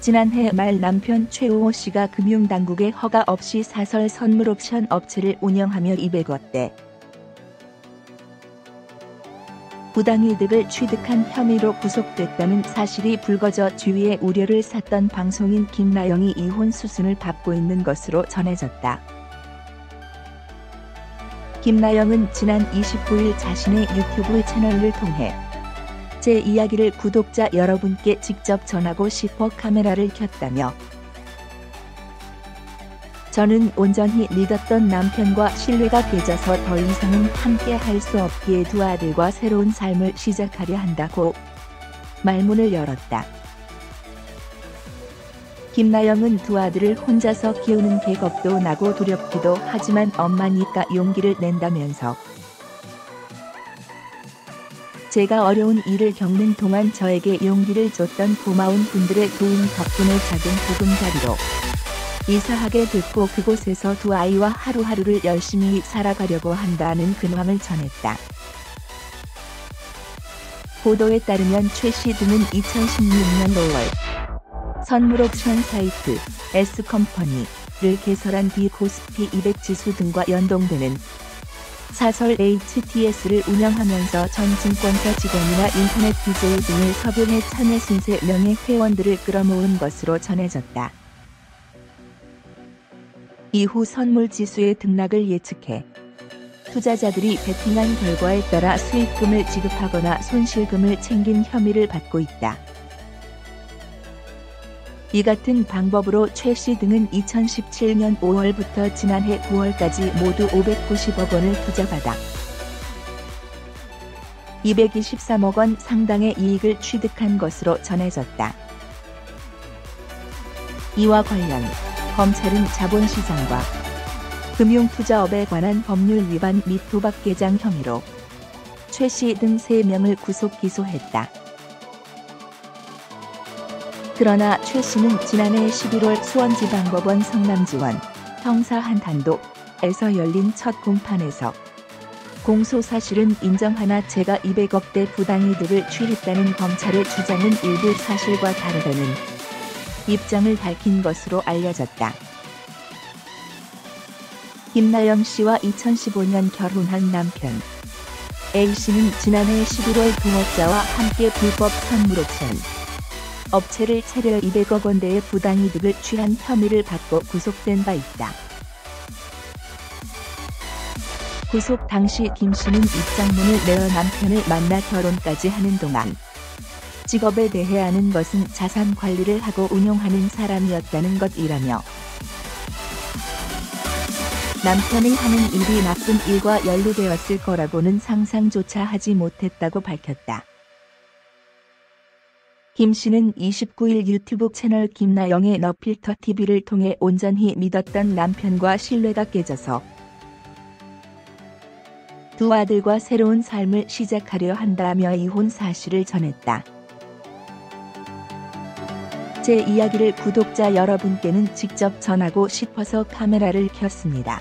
지난해 말 남편 최우호 씨가 금융당국의 허가 없이 사설 선물 옵션 업체를 운영하며 200억 대 부당이득을 취득한 혐의로 구속됐다는 사실이 불거져 주위의 우려를 샀던 방송인 김나영이 이혼 수순을 밟고 있는 것으로 전해졌다. 김나영은 지난 29일 자신의 유튜브 채널을 통해 제 이야기를 구독자 여러분께 직접 전하고 싶어 카메라를 켰다며 저는 온전히 믿었던 남편과 신뢰가 깨져서 더 이상은 함께 할 수 없기에 두 아들과 새로운 삶을 시작하려 한다고 말문을 열었다. 김나영은 두 아들을 혼자서 키우는 게 겁도 나고 두렵기도 하지만 엄마니까 용기를 낸다면서 제가 어려운 일을 겪는 동안 저에게 용기를 줬던 고마운 분들의 도움 덕분에 작은 보금자리로 이사하게 됐고 그곳에서 두 아이와 하루하루를 열심히 살아가려고 한다는 근황을 전했다. 보도에 따르면 최 씨 등은 2016년 5월 선물 옵션 사이트 S컴퍼니를 개설한 뒤 코스피 200 지수 등과 연동되는 사설 HTS를 운영하면서 전 증권사 직원이나 인터넷 BJ 등을 섭외해 참여 신세 명의 회원들을 끌어모은 것으로 전해졌다. 이후 선물 지수의 등락을 예측해 투자자들이 베팅한 결과에 따라 수익금을 지급하거나 손실금을 챙긴 혐의를 받고 있다. 이 같은 방법으로 최 씨 등은 2017년 5월부터 지난해 9월까지 모두 590억 원을 투자받아 223억 원 상당의 이익을 취득한 것으로 전해졌다. 이와 관련 검찰은 자본시장과 금융투자업에 관한 법률 위반 및 도박 개장 혐의로 최 씨 등 3명을 구속 기소했다. 그러나 최 씨는 지난해 11월 수원지방법원 성남지원 형사 한탄도에서 열린 첫 공판에서 공소 사실은 인정하나 제가 200억대 부당이득을 취했다는 검찰의 주장은 일부 사실과 다르다는 입장을 밝힌 것으로 알려졌다. 김나영 씨와 2015년 결혼한 남편 A 씨는 지난해 11월 동업자와 함께 불법 선물옵션 업체를 차려 200억 원대의 부당이득을 취한 혐의를 받고 구속된 바 있다. 구속 당시 김 씨는 입장문을 내어 남편을 만나 결혼까지 하는 동안 직업에 대해 아는 것은 자산 관리를 하고 운용하는 사람이었다는 것이라며 남편이 하는 일이 나쁜 일과 연루되었을 거라고는 상상조차 하지 못했다고 밝혔다. 김 씨는 29일 유튜브 채널 김나영의 너필터 TV를 통해 온전히 믿었던 남편과 신뢰가 깨져서 두 아들과 새로운 삶을 시작하려 한다며 이혼 사실을 전했다. 제 이야기를 구독자 여러분께는 직접 전하고 싶어서 카메라를 켰습니다.